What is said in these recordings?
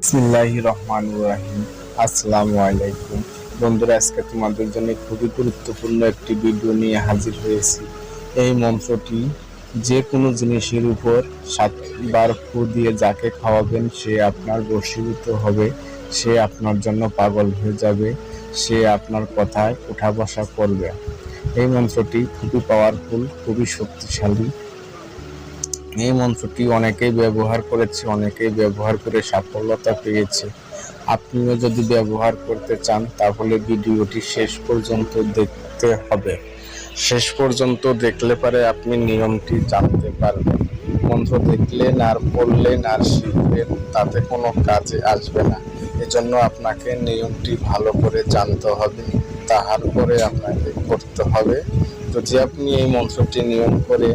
বিসমিল্লাহি রহমান রাহিম আসসালামু আলাইকুম বন্ধুরা, আজকে তোমাদের জন্য খুবই গুরুত্বপূর্ণ একটি ভিডিও নিয়ে হাজির হয়েছি। এই মন্ত্রটি যে কোনো জিনিসের উপর সাতবার ফু দিয়ে যাকে খাওয়াবেন, সে আপনার বশীভূত হবে, সে আপনার জন্য পাগল হয়ে যাবে, সে আপনার কথায় উঠা বসা করবে। এই মন্ত্রটি খুবই পাওয়ারফুল খুবই শক্তিশালী এই মন্ত্রটি অনেকেই ব্যবহার করেছে, অনেকেই ব্যবহার করে সাফল্যতা পেয়েছে। আপনিও যদি ব্যবহার করতে চান, তাহলে ভিডিওটি শেষ পর্যন্ত দেখতে হবে। শেষ পর্যন্ত দেখলে পারে আপনি নিয়মটি জানতে পারবেন। মন্ত্র দেখলেন আর পড়লেন আর শিখলেন, তাতে কোনো কাজে আসবে না। এজন্য আপনাকে নিয়মটি ভালো করে জানতে হবে তাহার পরে আপনাকে করতে হবে। যদি আপনি এই মন্ত্রটি নিয়ম করে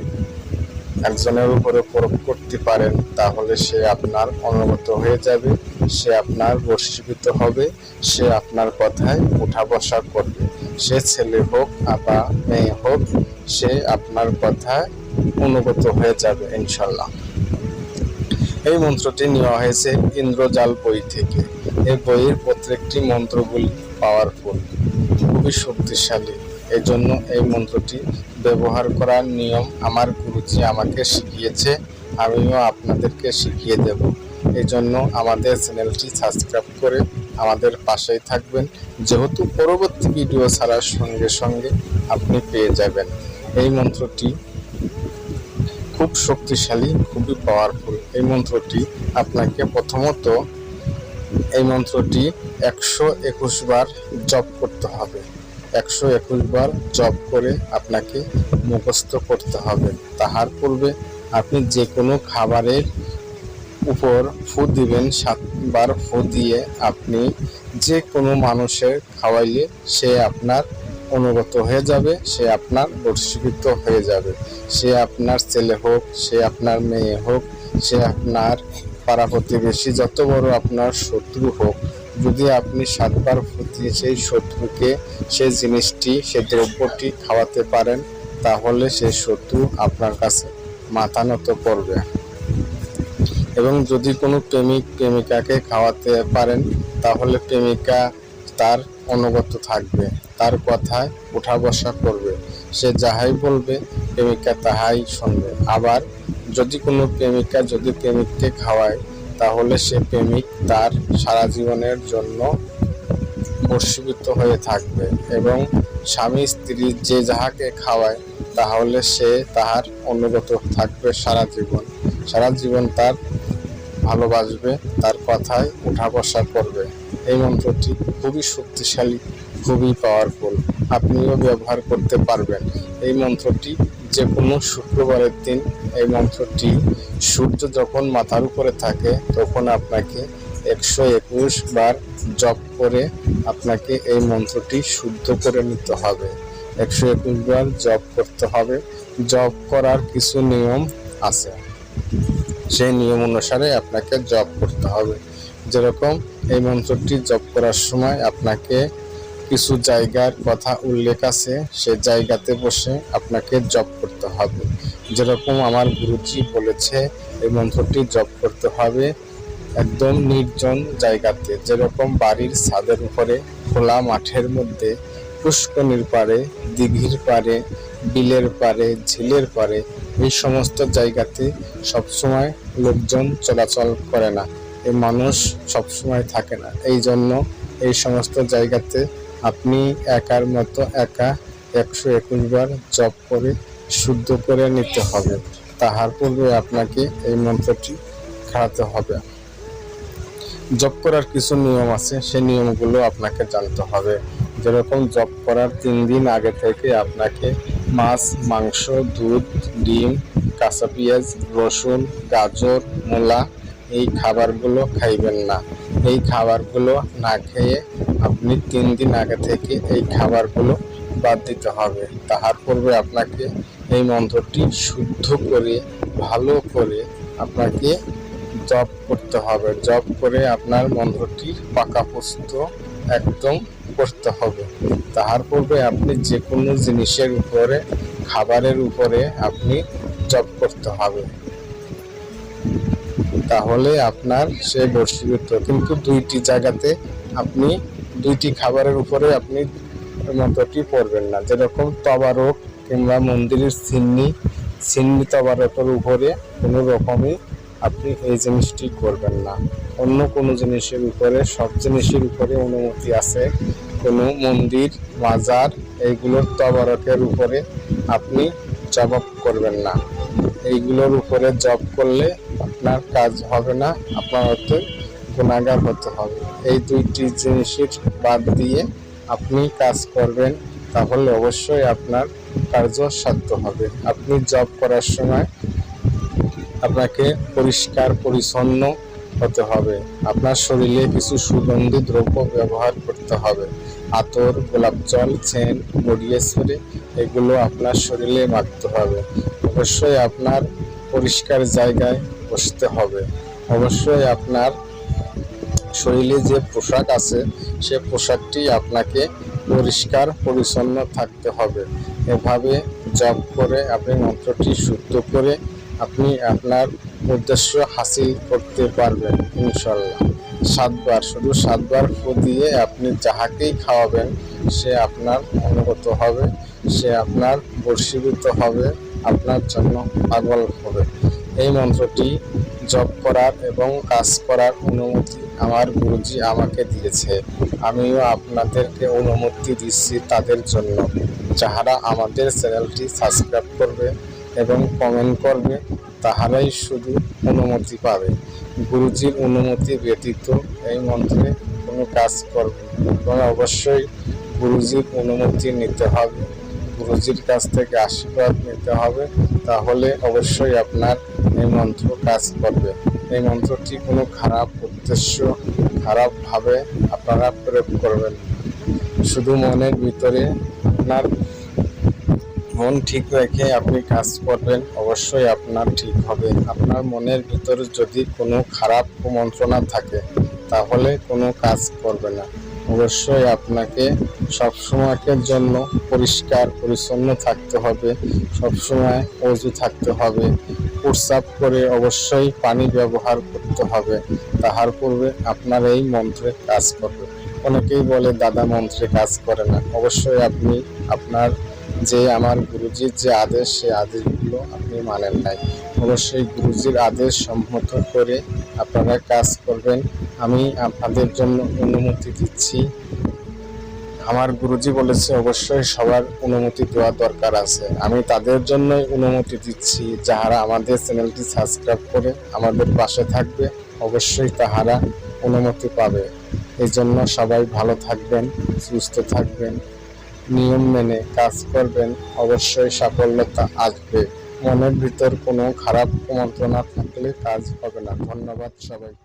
একজনের উপরে প্রয়োগ করতে পারেন, তাহলে সে আপনার অনুগত হয়ে যাবে, সে আপনার বশীভূত হবে, সে আপনার কথায় উঠা বসা করবে। সে ছেলে হোক বা মেয়ে হোক, সে আপনার কথায় অনুগত হয়ে যাবে ইনশাল্লাহ এই মন্ত্রটি নেওয়া হয়েছে ইন্দ্রজাল বই থেকে। এই বইয়ের প্রত্যেকটি মন্ত্রগুলি পাওয়ারফুল, খুবই শক্তিশালী। এই জন্য এই মন্ত্রটি ব্যবহার করার নিয়ম আমার গুরুজি আমাকে শিখিয়েছে, আমিও আপনাদেরকে শিখিয়ে দেব। এই জন্য আমাদের চ্যানেলটি সাবস্ক্রাইব করে আমাদের পাশেই থাকবেন। যেহেতু পরবর্তী ভিডিও ছাড়ার সঙ্গে সঙ্গে আপনি পেয়ে যাবেন। এই মন্ত্রটি খুব শক্তিশালী, খুবই পাওয়ারফুল এই মন্ত্রটি আপনাকে প্রথমত এই মন্ত্রটি একশো একুশ বার জপ করতে হবে। একশো একুশ বার জপ করে আপনাকে মুখস্থ করতে হবে। তাহার পূর্বে আপনি যে কোনো খাবারের উপর ফু দিবেন, সাতবার ফু দিয়ে আপনি যে কোনো মানুষের খাওয়াইলে সে আপনার অনুগত হয়ে যাবে, সে আপনার বর্ষীভূত হয়ে যাবে। সে আপনার ছেলে হোক, সে আপনার মেয়ে হোক, সে আপনার পাড়া প্রতিবেশী, যত বড় আপনার শত্রু হোক যদি আপনি সাতবার ফুটিয়ে সেই শত্রুকে, সেই জিনিসটি, সেই দ্রব্যটি খাওয়াতে পারেন, তাহলে সেই শত্রু আপনার কাছে মাথা নত করবে। এবং যদি কোনো প্রেমিক, প্রেমিকাকে খাওয়াতে পারেন, তাহলে প্রেমিকা তার অনুগত থাকবে, তার কথায় উঠা বসা করবে। সে যাহাই বলবে, প্রেমিকা তাহাই শুনবে। আবার যদি কোনো প্রেমিকা যদি প্রেমিককে খাওয়ায় তাহলে সে প্রেমিক তার সারা জীবনের জন্য বর্ষীভূত হয়ে থাকবে এবং স্বামী স্ত্রী যে যাহাকে খাওয়ায়, তাহলে সে তাহার অনুগত থাকবে সারা জীবন। সারা জীবন তার ভালোবাসবে, তার কথায় উঠা বসা করবে। এই মন্ত্রটি খুবই শক্তিশালী, খুবই পাওয়ারফুল আপনিও ব্যবহার করতে পারবেন। এই মন্ত্রটি যে কোনো শুক্রবারের দিন এই মন্ত্রটি সূর্য যখন মাথার উপরে থাকে, তখন আপনাকে একশো একুশ বার জপ করে আপনাকে এই মন্ত্রটি শুদ্ধ করে নিতে হবে। একশো একুশ বার জপ করতে হবে। জপ করার কিছু নিয়ম আছে। সেই নিয়ম অনুসারে আপনাকে জপ করতে হবে। যেরকম এই মন্ত্রটি জপ করার সময় আপনাকে কিছু জায়গার কথা উল্লেখ আছে, সে জায়গাতে বসে আপনাকে জব করতে হবে। যেরকম আমার গুরুজি বলেছে, এই মন্ত্রটি জব করতে হবে একদম নির্জন জায়গাতে। যেরকম বাড়ির ছাদের উপরে, খোলা মাঠের মধ্যে পুষ্কনির পারে দিঘির পারে, বিলের পারে, ঝিলের পারে, এই সমস্ত জায়গাতে সবসময় লোকজন চলাচল করে না। এই মানুষ সবসময় থাকে না। এই জন্য এই সমস্ত জায়গাতে আপনি একার মতো একা একশো একুশ বার জপ করে, শুদ্ধ করে নিতে হবে। তাহার পূর্বে আপনাকে এই মন্ত্রটি খাওয়াতে হবে। জপ করার কিছু নিয়ম আছে সেই নিয়মগুলো আপনাকে জানতে হবে। যেরকম জপ করার তিন দিন আগে থেকে আপনাকে মাছ, মাংস, দুধ, ডিম, কাঁচা পেঁয়াজ, রসুন, গাজর, মূলা এই খাবারগুলো খাইবেন না। এই খাবারগুলো না খেয়ে আপনি তিন দিন আগে থেকে এই খাবারগুলো বাদ দিতে হবে। তাহার পূর্বে আপনাকে এই মন্ত্রটি শুদ্ধ করে, ভালো করে আপনাকে জপ করতে হবে। জপ করে আপনার মন্ত্রটি পাকাপোস্ত একদম করতে হবে। তাহার পূর্বে আপনি যে কোনো জিনিসের উপরে, খাবারের উপরে আপনি জপ করতে হবে। তাহলে আপনার সে বর্ষীভূত কিন্তু দুইটি জায়গাতে আপনি দুইটি খাবারের উপরে আপনি মন্ত্রটি পড়বেন না। যেরকম তবারক কিংবা মন্দিরের সিন্নি সিন্নি তবারকের উপরে কোনো রকমই আপনি এই জিনিসটি করবেন না। অন্য কোনো জিনিসের উপরে, সব জিনিসের উপরে অনুমতি আছে। কোনো মন্দির, মাজার এইগুলোর তবারকের উপরে আপনি জবাব করবেন না। এইগুলোর উপরে জব করলে আপনার কাজ হবে না, আপনার হয়তো গুণাগার হতে হবে। এই দুইটি জিনিসের বাদ দিয়ে আপনি কাজ করবেন, তাহলে অবশ্যই আপনার কার্য সাধ্য হবে। আপনি জব করার সময় আপনাকে পরিষ্কার, পরিচ্ছন্ন হতে হবে। আপনার শরীরে কিছু সুগন্ধি দ্রব্য ব্যবহার করতে হবে। আতর, গোলাপ জল, চেন বডি স্প্রে, এগুলো আপনার শরীরে মাখতে হবে। অবশ্যই আপনার পরিষ্কার জায়গায় বসতে হবে। অবশ্যই আপনার শরীরে যে পোশাক আছে, সে পোশাকটি আপনাকে পরিষ্কার, পরিচ্ছন্ন থাকতে হবে। এভাবে জব করে আপনি মন্ত্রটি শুদ্ধ করে আপনি আপনার উদ্দেশ্য হাসিল করতে পারবেন ইনশাল্লাহ সাতবার, শুধু সাতবার ফু দিয়ে আপনি যাহাকেই খাওয়াবেন, সে আপনার অনুগত হবে, সে আপনার বর্ষীভূত হবে, আপনার জন্য পাগল হবে। এই মন্ত্রটি জপ করার এবং কাজ করার অনুমতি আমার গুরুজি আমাকে দিয়েছে। আমিও আপনাদেরকে অনুমতি দিচ্ছি তাদের জন্য। যাহারা আমাদের চ্যানেলটি সাবস্ক্রাইব করবে এবং কমেন্ট করবে, তাহারাই শুধু অনুমতি পাবে। গুরুজির অনুমতি ব্যতীত এই মন্ত্রে কোনো কাজ করবে এবং অবশ্যই গুরুজির অনুমতি নিতে হবে। গুরুজির কাছ থেকে আশীর্বাদ নিতে হবে। তাহলে অবশ্যই আপনার এই মন্ত্র কাজ করবে। এই মন্ত্রটি কোনো খারাপ উদ্দেশ্য খারাপভাবে আপনারা প্রয়োগ করবেন শুধু মনের ভিতরে আপনার মন ঠিক রেখে আপনি কাজ করবেন, অবশ্যই আপনার ঠিক হবে। আপনার মনের ভিতরে যদি কোনো খারাপ মন্ত্রণা থাকে, তাহলে কোনো কাজ করবে না। অবশ্যই আপনাকে সবসময়ের জন্য পরিষ্কার, পরিচ্ছন্ন থাকতে হবে। সবসময় অজু থাকতে হবে। প্রস্রাব করে অবশ্যই পানি ব্যবহার করতে হবে। তাহার পূর্বে আপনার এই মন্ত্রে কাজ করবে। অনেকেই বলে, দাদা মন্ত্রে কাজ করে না। অবশ্যই আপনি আপনার যে আমার গুরুজির যে আদেশ সেই আদেশগুলো আপনি মানেন নাই। অবশ্যই গুরুজির আদেশ সম্মত করে আপনারা কাজ করবেন। আমি আপনাদের জন্য অনুমতি দিচ্ছি। আমার গুরুজি বলেছে, অবশ্যই সবার অনুমতি দেওয়া দরকার আছে। আমি তাদের জন্যই অনুমতি দিচ্ছি, যাহারা আমাদের চ্যানেলটি সাবস্ক্রাইব করে আমাদের পাশে থাকবে, অবশ্যই তাহারা অনুমতি পাবে। এই জন্য সবাই ভালো থাকবেন, সুস্থ থাকবেন, নিয়ম মেনে কাজ করবেন, অবশ্যই সাফল্যতা আসবে। মনের ভিতর কোনো খারাপ মন্ত্রণা থাকলে কাজ হবে না। ধন্যবাদ সবাইকে।